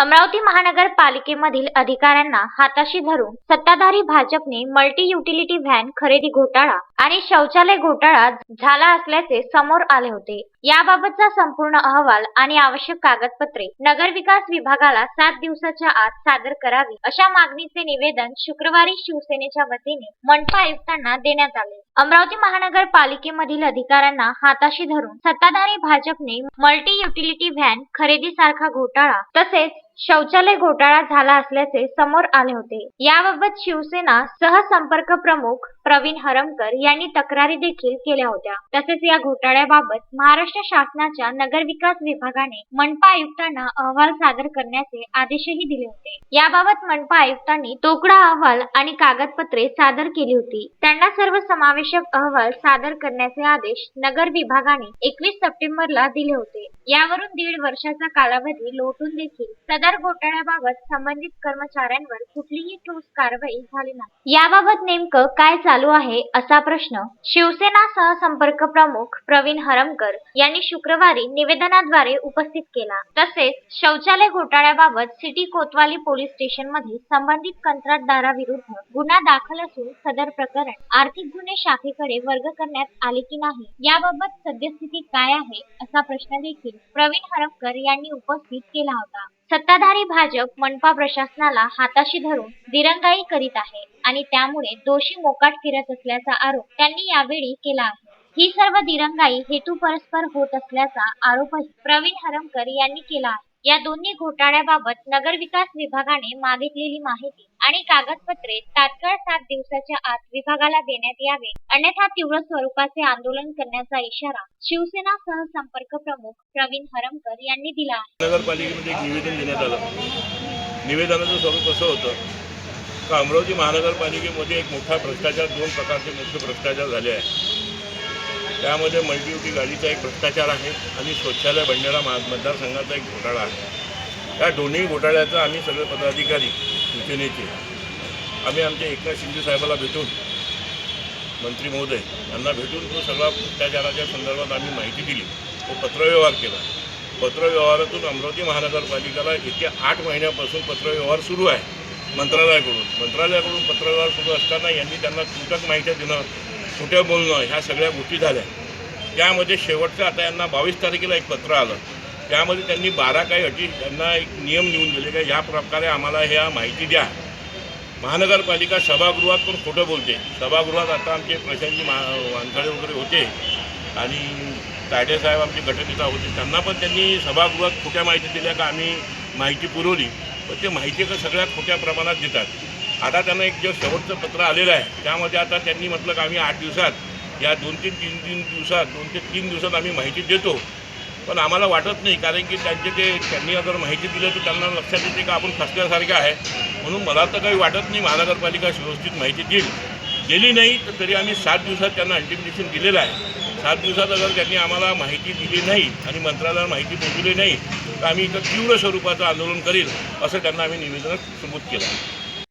अमरावती महानगरपालिकेमधील अधिकाऱ्यांना हाताशी धरून सत्ताधारी भाजपने मल्टी युटिलिटी व्हॅन खरेदी घोटाळा आणि शौचालय घोटाळा झाला असल्याचे समोर आले होते. याबाबतचा संपूर्ण अहवाल आणि आवश्यक कागदपत्रे नगरविकास विभागाला सात दिवसाच्या आत सादर करावी अशा मागणीचे निवेदन शुक्रवारी शिवसेनेच्या वतीने मनपा आयुक्तांना देण्यात आले. अमरावती महानगरपालिकेमधील अधिकाऱ्यांना हाताशी धरून सत्ताधारी भाजपने मल्टी युटिलिटी व्हॅन खरेदीसारखा घोटाळा तसेच शौचालय घोटाळा झाला असल्याचे समोर आले होते. याबाबत शिवसेना सहसंपर्क प्रमुख प्रवीण हरमकर यांनी तक्रारी देखील केल्या होत्या. तसेच या घोटाळ्याबाबत महाराष्ट्र शासनाच्या नगरविकास विभागाने मनपा आयुक्तांना अहवाल सादर करण्याचे आदेशही दिले होते. याबाबत मनपा आयुक्तांनी तोकडा अहवाल आणि कागदपत्रे सादर केली होती. त्यांना सर्व समावेशक अहवाल सादर करण्याचे आदेश नगर विभागाने एकवीस सप्टेंबरला दिले होते. यावरून दीड वर्षाचा कालावधी लोटून देखील सदर घोटाळ्याबाबत संबंधित कर्मचाऱ्यांवर कुठलीही ठोस कारवाई झाली नाही. याबाबत नेमकं काय चालू आहे असा प्रश्न शिवसेना सहसंपर्क प्रमुख प्रवीण हरमकर यांनी शुक्रवारी निवेदनाद्वारे उपस्थित केला. तसेच शौचालय घोटाळ्याबाबत सिटी कोतवाली पोलीस स्टेशनमध्ये संबंधित कंत्राटदाराविरुद्ध गुन्हा दाखल असून सदर प्रकरण आर्थिक गुन्हे शाखेकडे वर्ग करण्यात आले की नाही याबाबत सद्यस्थिती काय आहे असा प्रश्न देखील प्रवीण हरमकर यांनी उपस्थित केला होता. सत्ताधारी भाजप मनपा प्रशासनाला हाताशी धरून दिरंगाई करीत आहे आणि त्यामुळे दोषी मोकाट फिरत असल्याचा आरोप त्यांनी यावेळी केला आहे. ही सर्व दिरंगाई हेतू परस्पर होत असल्याचा आरोपही प्रवीण हरमकर यांनी केला आहे. या दोन्ही घोटाळ्याबाबत नगरविकास विभागाने मागितलेली माहिती आणि कागदपत्रे तात्काळ सात दिवसाच्या आत विभागाला देण्यात यावे. अन्यथा तीव्र स्वरूपाचे आंदोलन करण्याचा इशारा शिवसेना सहसंपर्क प्रमुख प्रवीण हरमकर यांनी दिला आहे. नगरपालिकेमध्ये एक निवेदन देण्यात आलं. निवेदनाचं स्वरूप असं होतं. का अमरावती महानगरपालिकेमध्ये एक मोठा भ्रष्टाचार दोन प्रकारचे मुख्य भ्रष्टाचार झाले आहे त्यामध्ये मल्टीयुटी गाडीचा एक भ्रष्टाचार आहे आणि शौचालय बंजारा महा मतदारसंघाचा एक घोटाळा आहे. या दोन्ही घोटाळ्याचं आम्ही सगळे पदाधिकारी शिवसेनेचे. आम्ही आमच्या एकनाथ शिंदे साहेबाला भेटून मंत्री महोदय यांना भेटून तो सगळा भ्रष्टाचाराच्या संदर्भात आम्ही माहिती दिली. तो पत्रव्यवहार केला. पत्रव्यवहारातून अमरावती महानगरपालिकेला येत्या आठ महिन्यापासून पत्रव्यवहार सुरू आहे मंत्रालयाकडून. मंत्रालयाकडून पत्रव्यवहार सुरू असताना यांनी त्यांना तुटक माहिती देणं खोटं बोलणं ह्या सगळ्या गोष्टी झाल्या. त्यामध्ये शेवटचं आता यांना बावीस तारखेला एक पत्र आलं. त्यामध्ये त्यांनी बारा काही अटी त्यांना एक नियम लिहून दिले का या प्रकारे आम्हाला ह्या माहिती द्या. महानगरपालिका सभागृहात पण खोटं बोलते. सभागृहात आता आमचे प्रशांतजी मा वानखडे वगैरे होते. आणि तायडेसाहेब आमचे गटनेता होते. त्यांना पण त्यांनी सभागृहात खोट्या माहिती दिल्या का आम्ही माहिती पुरवली. पण ते माहिती का सगळ्या खोट्या प्रमाणात देतात. आता त्यांना एक जे शेवटचं पत्र आलेलं आहे त्यामध्ये आता त्यांनी म्हटलं की आम्ही आठ दिवसात या दोन तीन तीन तीन दिवसात दोन ते तीन दिवसात आम्ही माहिती देतो. पण आम्हाला वाटत नाही कारण की त्यांचे ते त्यांनी अगर माहिती दिलं तर त्यांना लक्षात येते का आपण फसल्यासारखं आहे. म्हणून मला तर काही वाटत नाही महानगरपालिका व्यवस्थित माहिती देईल. दिली नाही तर तरी आम्ही सात दिवसात त्यांना अल्टिमेटेशन दिलेलं आहे. सात दिवसात अगर त्यांनी आम्हाला माहिती दिली नाही आणि मंत्रालयाला माहिती पोहोचली नाही तर आम्ही इथं तीव्र स्वरूपाचं आंदोलन करील असं त्यांना आम्ही निवेदन सुमूत केलं आहे.